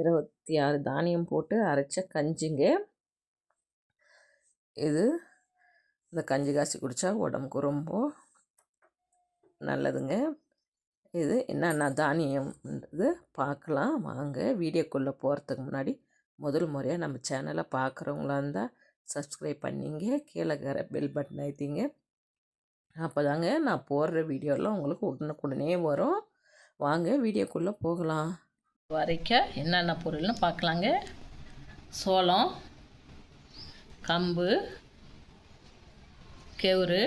இருபத்தி ஆறு தானியம் போட்டு அரைச்ச கஞ்சிங்க. இது இந்த கஞ்சி காய்ச்சி குடித்தா உடம்புக்கு ரொம்ப நல்லதுங்க. இது என்னென்ன தானியம்ன்றது பார்க்கலாம் வாங்க வீடியோக்குள்ளே போகிறதுக்கு முன்னாடி முதல் முறையாக நம்ம சேனலை பார்க்குறவங்களா இருந்தால் சப்ஸ்கிரைப் பண்ணிங்க கீழே இருக்கிற பெல் பட்டன் ஐத்திங்க அப்போ தாங்க நான் போடுற வீடியோலாம் உங்களுக்கு உடனுக்குடனே வரும். வாங்க வீடியோக்குள்ளே போகலாம். வரைக்க என்னென்ன பொருள்னு பார்க்கலாங்க. சோளம் கம்பு கெவுரு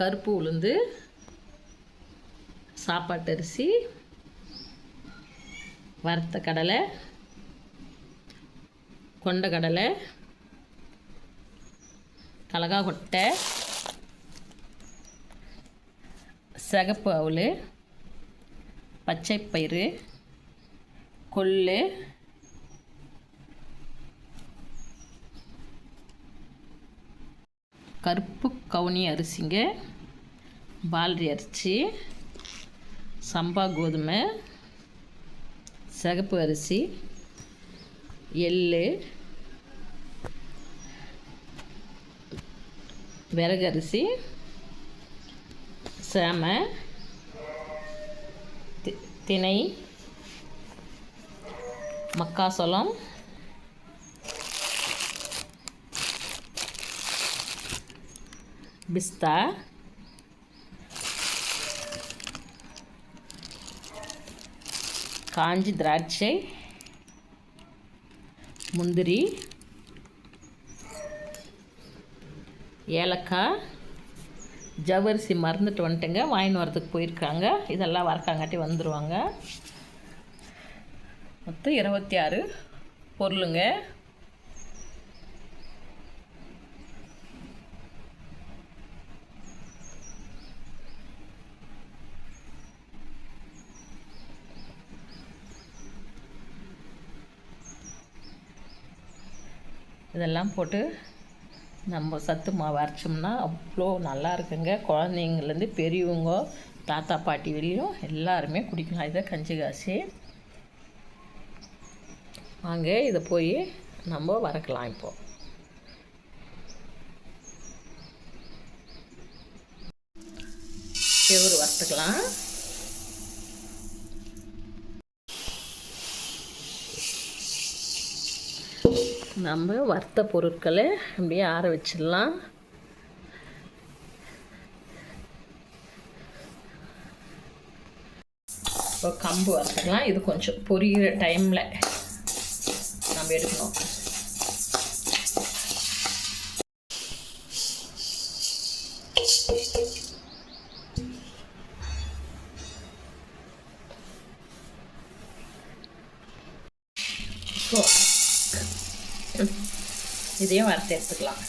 கருப்பு உளுந்து சாப்பாட்டு அரிசி வறுத்த கடலை கொண்ட கடலை கலகா கொட்டை சிகப்பு அவுள் பச்சைப்பயிறு கொள்ளு கருப்பு கவுனி அரிசிங்க பால்ரி அரிசி சம்பா கோதுமை சிகப்பு அரிசி எள்ளு விறகு அரிசி சேமை தி- திணை மக்காசோளம் பிஸ்தா காஞ்சி திராட்சை முந்திரி ஏலக்காய் ஜவ்வரிசி மறந்துட்டு வந்துட்டுங்க. வாங்கின்னு வரதுக்கு போயிருக்காங்க. இதெல்லாம் வரக்காங்காட்டி வந்துடுவாங்க மொத்தம் இருபத்தி ஆறு பொருளுங்க. இதெல்லாம் போட்டு நம்ம சத்து மாவு அரைச்சோம்னா அவ்வளோ நல்லா இருக்குங்க. குழந்தைங்கள்லேருந்து பெரியவங்க தாத்தா பாட்டி வெளியும் எல்லாருமே குடிக்கலாம். இதை கஞ்சி காசி. வாங்க இதை போய் நம்ம வறக்கலாம் இப்போது செவரு வறுத்துக்கலாம். நம்ம வறுத்த பொருட்களை அப்படியே ஆற வச்சிடலாம் இப்போ கம்பு வறுத்துக்கலாம் இது கொஞ்சம் பொரியிற டைமில் நம்ம எடுக்கணும் Cool. இதையும் வறுத்து எடுத்துக்கலாம்.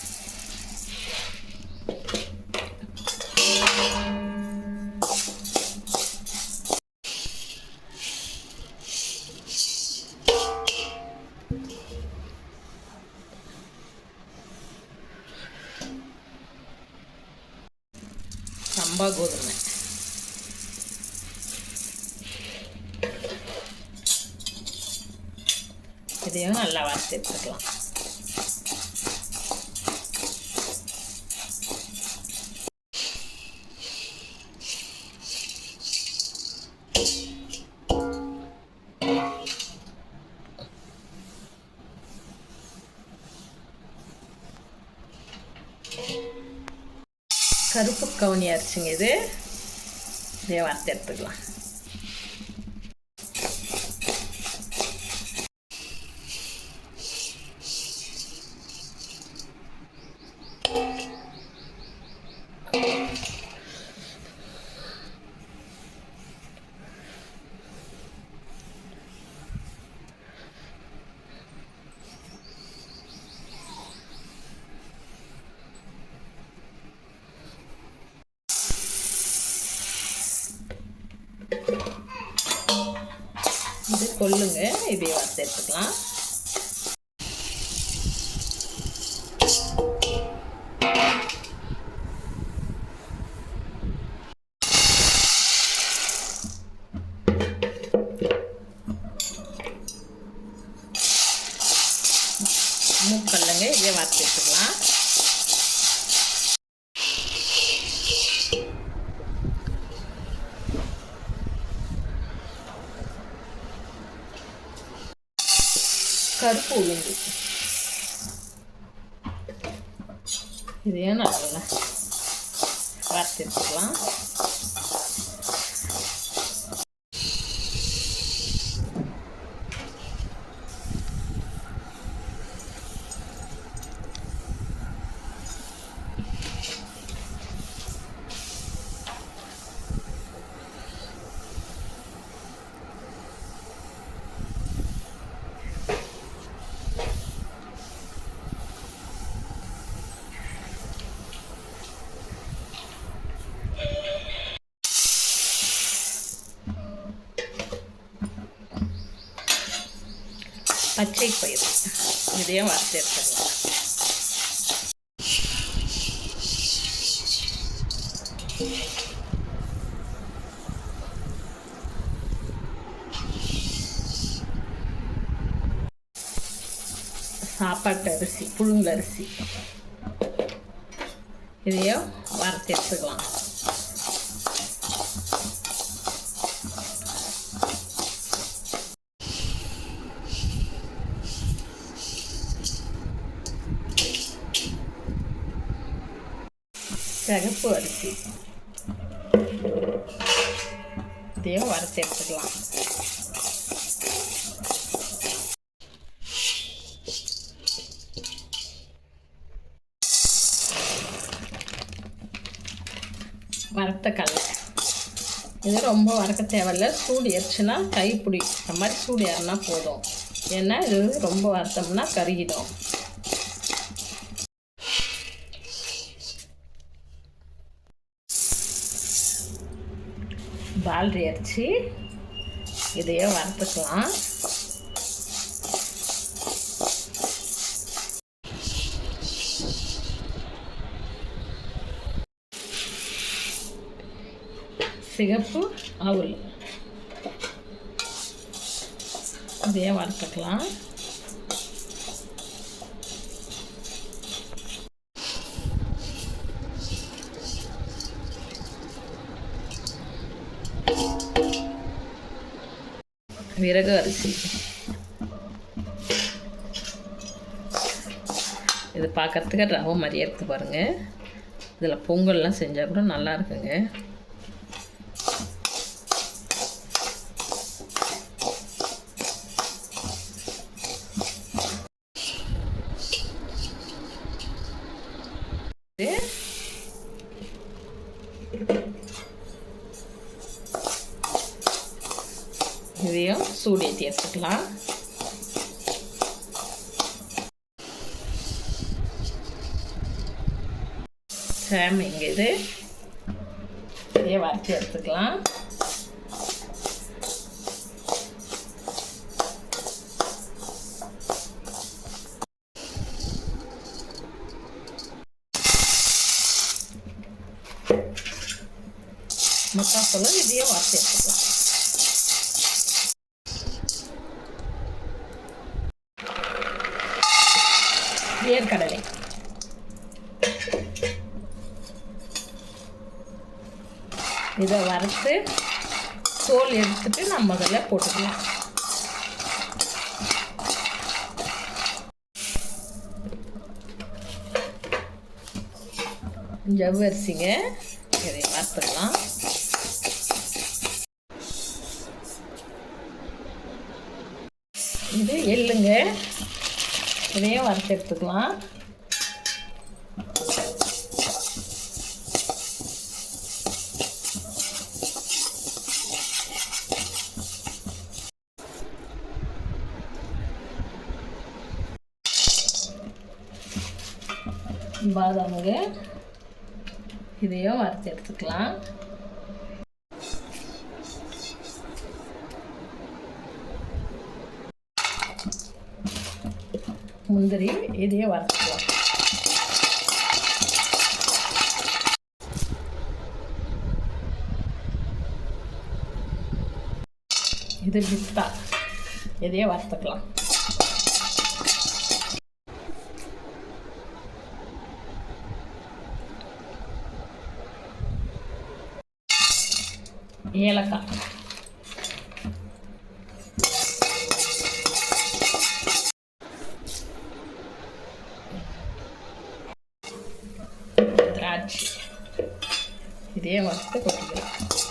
சம்பா கோதுமை. இதையும் நல்லா வறுத்து எடுத்துக்கலாம். கவுனி அரிசிங்க இது. இதை வறுத்து எடுத்துக்கலாம். இது கொள்ளுங்க. இதை வறுத்து எடுத்துக்கலாம். கருப்பு உளுந்து இதையும் நல்லா வறுத்து எடுத்துக்கலாம் பச்சை பயிர் இதையும் வறுத்து எடுத்துக்கலாம். சாப்பாட்டு அரிசி புழுங்கல் அரிசி. இதையும் வறுத்து எடுத்துக்கலாம். சிகப்பு அரிசி இதையும் வறுத்து எடுத்துக்கலாம் வறுத்த கடலை. இது ரொம்ப வறுக்க தேவையில்ல சூடு எரிச்சுன்னா கைப்பிடி இந்த மாதிரி சூடு ஏறினா போதும். ஏன்னா இது ரொம்ப வறுத்தோம்னா கருகிடும். பால்ரி அரைச்சி இதையே வறுத்துக்கலாம். சிகப்பு அவுல். இதையே வறுத்துக்கலாம். விறகு அரிசி இது பார்க்கறதுக்கு ரவை மாதிரியே இருக்குது பாருங்கள் இதில் பொங்கல்லாம் செஞ்சால் கூட நல்லா இருக்குங்க இது இதையும் சேர்த்துக்கலாம். ஏற்றி சேம் இங்கே இது இதையே வறுத்து எடுத்துக்கலாம். மக்காசோளம் இதையே வறுத்து எடுத்துக்கலாம். இதை வறுத்து தோல் எடுத்துட்டு நம்ம அதில் போட்டுக்கலாம். ஜவ்வரிசிங்க இதை வறுத்துக்கலாம் இது எள்ளுங்க. இதையும் வறுத்து எடுத்துக்கலாம். பாதாமுக இதையும் வறுத்து எடுத்துக்கலாம். முந்திரி இதையும் வறுத்துக்கலாம். இது பிஸ்தா இதையே வறுத்துக்கலாம். ஏலக்காய். திராட்சை. இதே வறுத்து கொட்டிக்கலாம்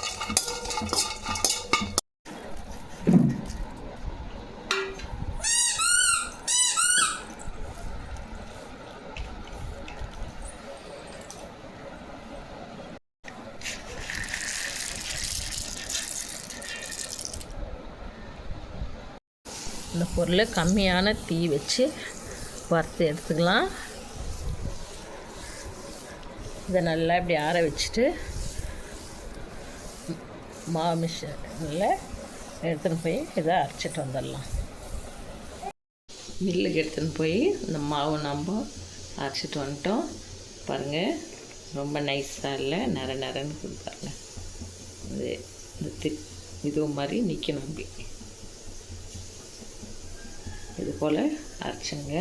பொருளை கம்மியான தீ வச்சு வறுத்து எடுத்துக்கலாம். இதை நல்லா இப்படி ஆற வச்சுட்டு மாவு மிஷினில் எடுத்துன்னு போய் இதை அரைச்சிட்டு வந்துடலாம். மில்லுக்கு எடுத்துன்னு போய் இந்த மாவு நம்ம அரைச்சிட்டு வந்துட்டோம். பாருங்கள் ரொம்ப நைஸாக இல்லை நர நரன்னு கொடுப்பாருங்க இது இந்த தி இது மாதிரி நிற்கணும் அப்படி. இது போல் அரைச்சிங்க.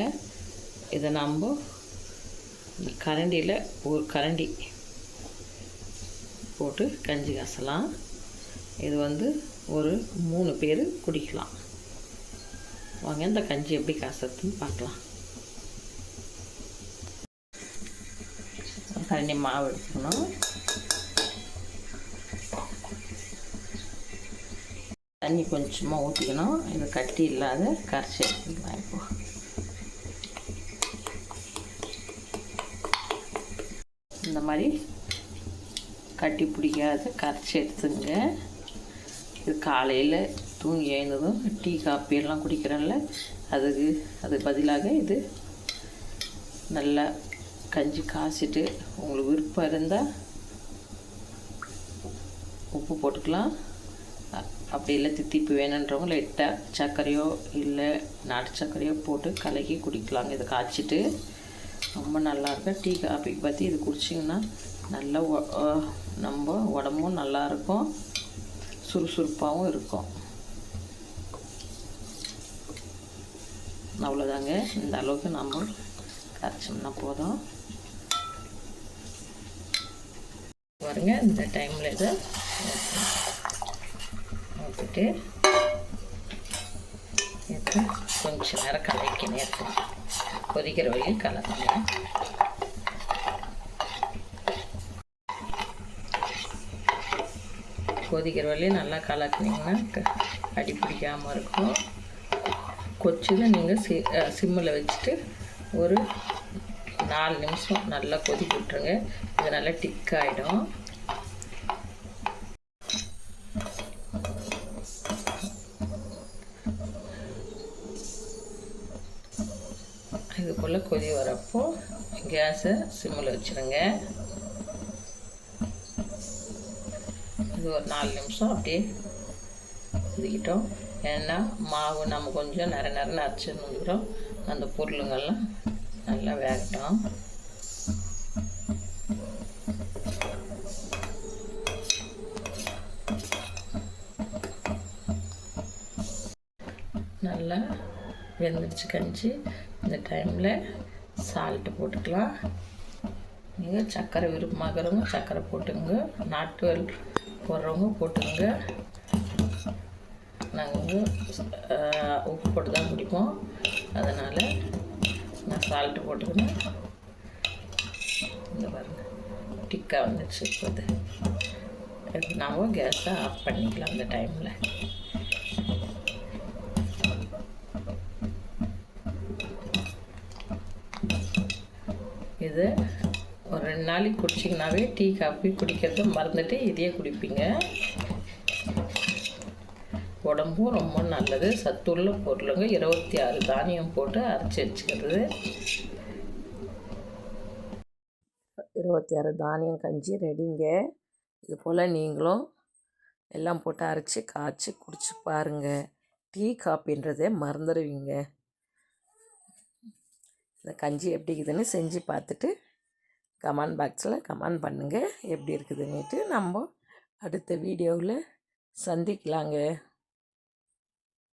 இதை நம்ம இந்த கரண்டியில் ஒரு கரண்டி போட்டு கஞ்சி காசலாம். இது வந்து ஒரு மூணு பேர் குடிக்கலாம். வாங்க இந்த கஞ்சி எப்படி காசுறதுன்னு பார்க்கலாம். கரண்டி மாவு எடுத்துக்கணும். தண்ணி கொஞ்சமாக ஊற்றிக்கணும் இது கட்டி இல்லாத கரைச்சி எடுத்துக்கலாம் இப்போ. இந்த மாதிரி கட்டி பிடிக்காத கரைச்சி எடுத்துங்க. இது காலையில் தூங்கி எழுந்ததும் டீ காப்பி எல்லாம் குடிக்கிறோம்ல அதுக்கு அது பதிலாக இது நல்லா கஞ்சி காய்ச்சிட்டு உங்களுக்கு விருப்பம் இருந்தால் உப்பு போட்டுக்கலாம். அப்படி இல்லை தித்திப்பு வேணுன்றவங்க லைட்டாக சர்க்கரையோ இல்லை நாட்டு சர்க்கரையோ போட்டு கலக்கி குடிக்கலாங்க. இதை காய்ச்சிட்டு ரொம்ப நல்லாயிருக்கும் டீ காஃபி பற்றி இது குடிச்சிங்கன்னா நல்ல நம்ம உடம்பும் நல்லாயிருக்கும் சுறுசுறுப்பாகவும் இருக்கும். அவ்வளோதாங்க. இந்த அளவுக்கு நம்ம கரைச்சோம்னா போதும். பாருங்க இந்த டைமில் இதை போட்டு எடுத்து கொஞ்சம் நேரம் கலக்கணும் எடுத்து கொதிக்கிற வரையும் கலக்கணும் கொதிக்கிற வரையும் நல்லா கலக்குனீங்கன்னா அடி பிடிக்காமல் இருக்கும். கொச்சிதை நீங்கள் சி சிம்மில் வச்சுட்டு ஒரு நாலு நிமிஷம் நல்லா கொதிக்க விட்டுருங்க. இது நல்லா டிக் ஆகிடும் போல் கொதி வரப்போ கேஸை சிம்மில் வச்சுருங்க. இது ஒரு நாலு நிமிஷம் அப்படியே கொதிக்கிட்டோம். ஏன்னா மாவு நம்ம கொஞ்சம் நிறைய நிறைய அரைச்சிருந்துக்கிறோம் அந்த பொருளுங்கள்லாம் நல்லா வேகட்டும். நல்லா வெந்துடுச்சு கஞ்சி. இந்த டைமில் சால்ட்டு போட்டுக்கலாம். நீங்கள் சர்க்கரை விருப்பமாகறவங்க சர்க்கரை போட்டுங்க நாட்டு போடுறவங்க போட்டுங்க நாங்கள் வந்து உப்பு போட்டு தான் குடிப்போம். அதனால் நான் சால்ட்டு போட்டுக்கணும். இந்த பாருங்க. டிக்காக வந்துடுச்சு இப்போது. இப்போ நாம் கேஸை ஆஃப் பண்ணிக்கலாம் அந்த டைமில் இது. ஒரு ரெண்டு நாளைக்கு குடிச்சிங்கனாவே டீ காஃபி குடிக்கிறத மறந்துட்டு இதையே குடிப்பீங்க. உடம்பும் ரொம்ப நல்லது. சத்துள்ள பொருளுங்க. இருபத்தி ஆறு தானியம் போட்டு அரைச்சி வச்சுக்கிறது. இருபத்தி ஆறு தானியம் கஞ்சி ரெடிங்க. இது போல் நீங்களும் எல்லாம் போட்டு அரைச்சி காய்ச்சி குடிச்சு பாருங்கள் டீ காப்பின்றதே மறந்துடுவீங்க. இந்த கஞ்சி எப்படி இருக்குதுன்னு செஞ்சு பார்த்துட்டு கமெண்ட் பாக்ஸில் கமெண்ட் பண்ணுங்கள் எப்படி இருக்குதுன்னுட்டு நம்ம அடுத்த வீடியோவில் சந்திக்கலாங்க.